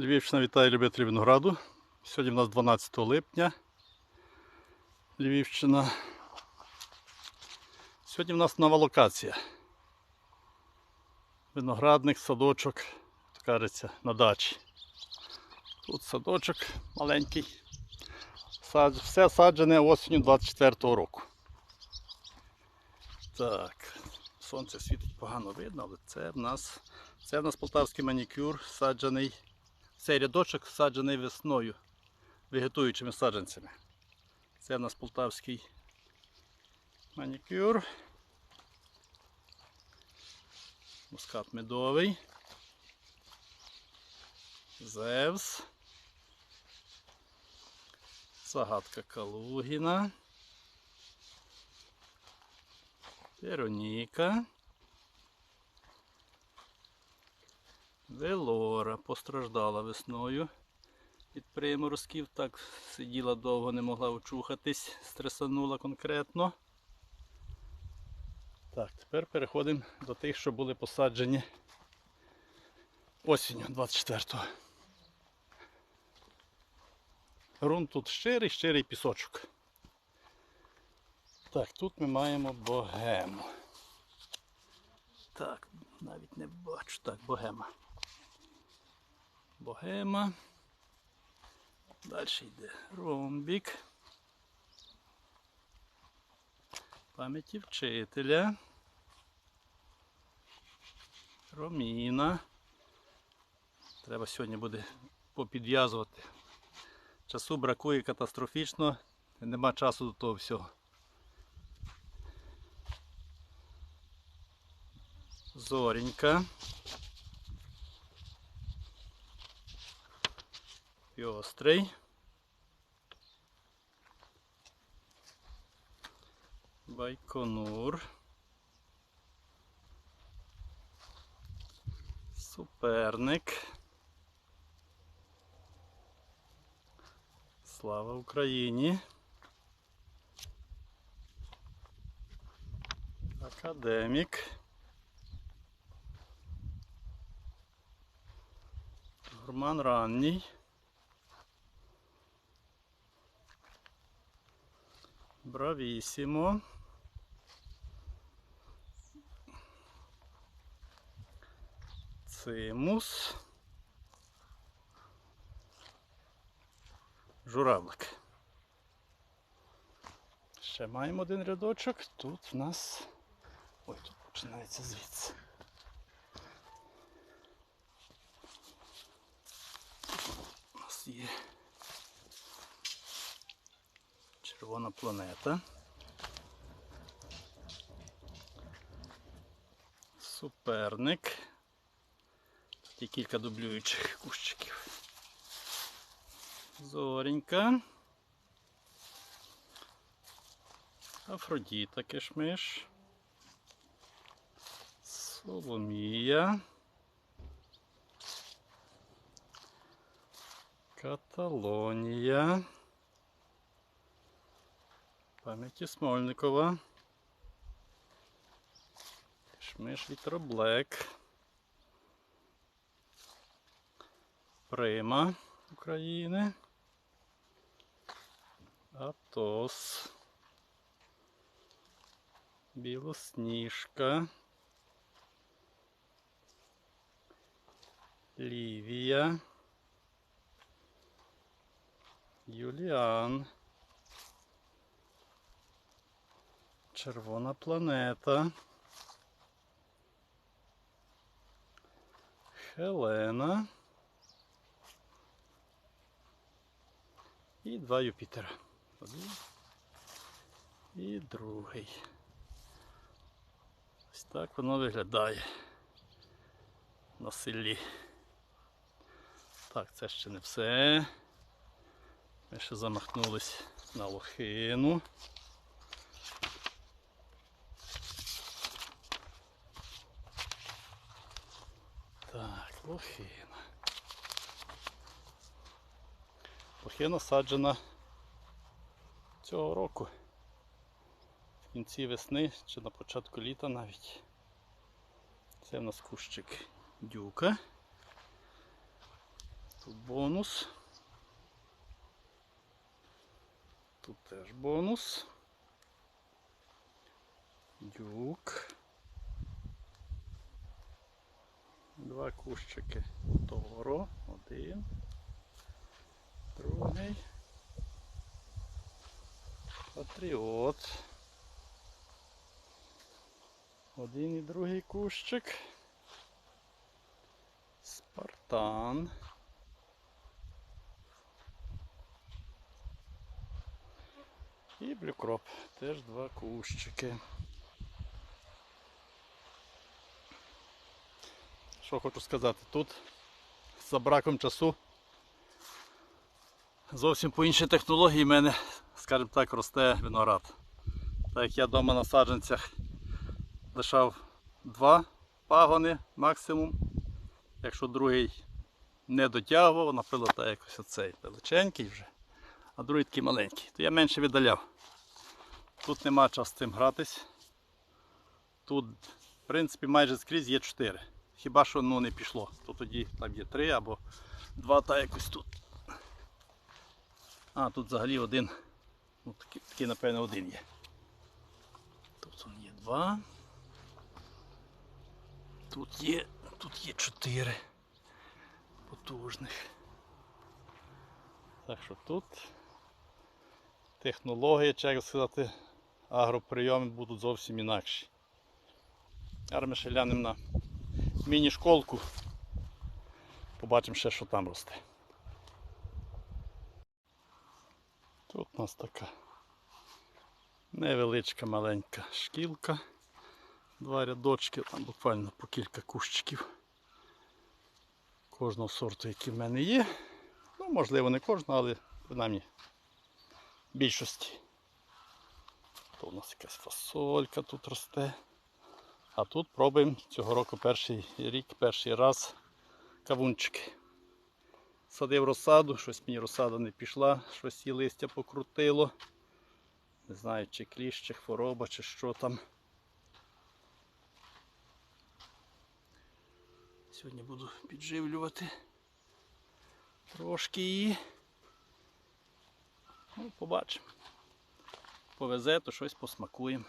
Львівщина вітає любителів винограду. Сьогодні в нас 12 липня. Львівщина. Сьогодні в нас нова локація. Виноградник, садочок, як кажеться, на дачі. Тут садочок маленький. Все саджене осінню 24-го року. Так, сонце світить погано видно, але це в нас, це в нас полтавський манікюр, саджений. Цей рядочок саджений весною, вегетуючими саджанцями. Це в нас полтавський манікюр. Мускат медовий. Зевс. Загадка Калугіна. Вероніка. Велора постраждала весною від приморозків. Так сиділа довго, не могла очухатись, стресанула конкретно. Так, тепер переходимо до тих, що були посаджені осінню 24-го. Грунт тут щирий, щирий пісочок. Так, тут ми маємо богему. Так, навіть не бачу. Так, богема. Богема. Далі йде ромбік. Пам'яті вчителя. Роміна. Треба сьогодні буде попідв'язувати. Часу бракує катастрофічно, нема часу до того всього. Зоренька. Пьострий. Байконур. Суперник. Слава Україні. Академік. Гурман ранній. Бравісімо. Цимус. Журавлик. Ще маємо один рядочок. Тут в нас. Ой, тут починається звідси. У нас є червона планета. Суперник. Тут є кілька дублюючих кущиків. Зоренька. Афродіта кишмиш. Соломія. Каталонія. Пам'яті Смольникова. Кишмиш Вітроблек. Прима України. Атос. Білосніжка. Лівія. Юліан. Червона планета. Хелена. І два Юпітера. Один і другий. Ось так воно виглядає на селі. Так, це ще не все. Ми ще замахнулись на лохину. Так, лохина. Лохина саджена цього року. В кінці весни чи на початку літа навіть. Це в нас кущик дюка. Тут бонус. Тут теж бонус. Дюк. Два кущики Торо. Один. Другий. Патріот. Один і другий кущик. Спартан. І блюкроп. Теж два кущики. Що хочу сказати, тут за браком часу зовсім по іншій технології в мене, скажімо так, росте виноград. Так як я вдома на саджанцях лишав два пагони максимум. Якщо другий не дотягував, наприклад, так якось оцей величенький вже, а другий такий маленький, то я менше віддаляв. Тут нема часу з цим гратись. Тут, в принципі, майже скрізь є 4. Хіба що ну, не пішло, то тоді там є 3 або 2 та якось тут. А, тут взагалі один. Ну, такий, такий напевно, один є. Тут он є 2. Тут є, тут є 4 потужних. Так що тут технології, як сказати, агроприйоми будуть зовсім інакші. Глянемо на міні-школку. Побачимо ще, що там росте. Тут у нас така невеличка маленька шкілка. Два рядочки, там буквально по кілька кущиків. Кожного сорту, який в мене є. Ну, можливо, не кожного, але принаймні більшості. То у нас якась фасолька тут росте. А тут пробуємо цього року перший рік, перший раз кавунчики. Садив розсаду, щось мені розсада не пішла, щось її листя покрутило. Не знаю, чи кліщ, чи хвороба, чи що там. Сьогодні буду підживлювати трошки її. Ну, побачимо. Повезе, то щось посмакуємо.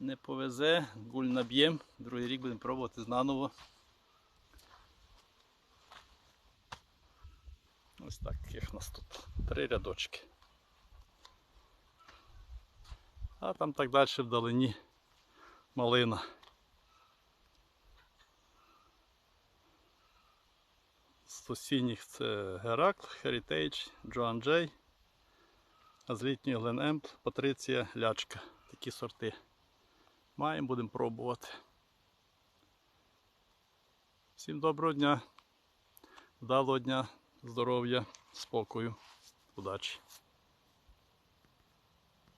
Не повезе, гуль наб'ємо, другий рік будемо пробувати знаново. Ось так, у нас тут. Три рядочки. А там так далі вдалині малина. З сусідніх це Геракл, Heritage, Джоан Джей, а з літньої Глен Емпл, Патриція, Лячка. Такі сорти. Маємо, будемо пробувати. Всім доброго дня, вдалого дня, здоров'я, спокою, удачі.